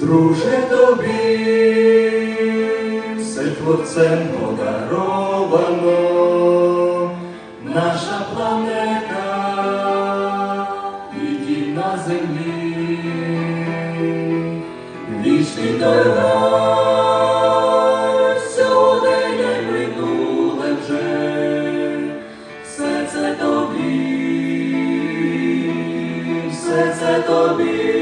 Друже тобі, все творцем подаровано, наша планета і дім на землі, вічний рай, сьогодення минуле вже, все це тобі, все це тобі.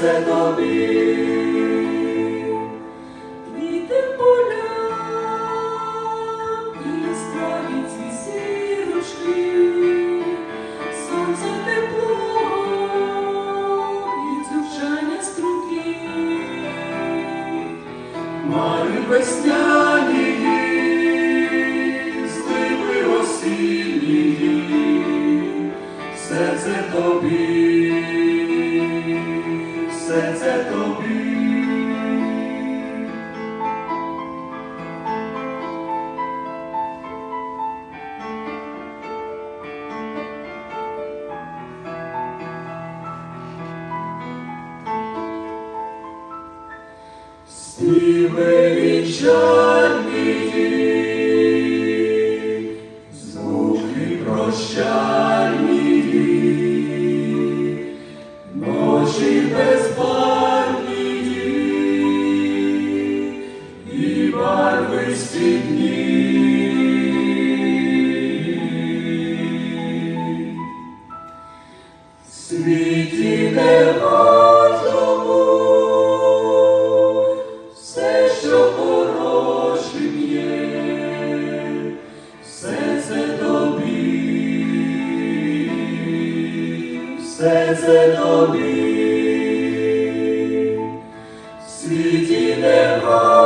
Все це тобі. Квіти в і яскраві ці зірочки, сонце тепло, і дзюрчання струки. Мари весняні, все це тобі. Ночі безбарвні все це тобі, в світі неважному,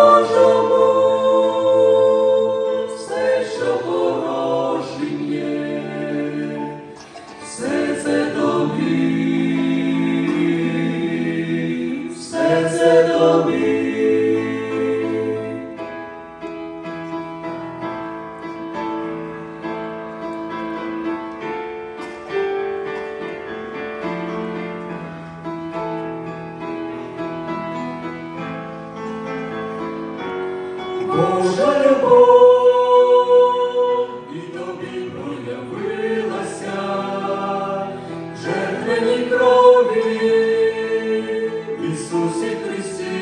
Божа любов і тобі проявилася, жертвені крові в Ісусі Христі,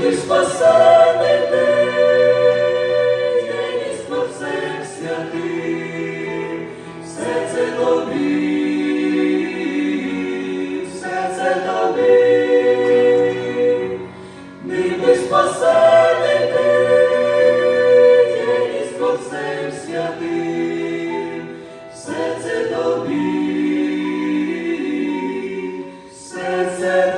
ти спасений, нині спасився ти. святий, все це тобі, все це.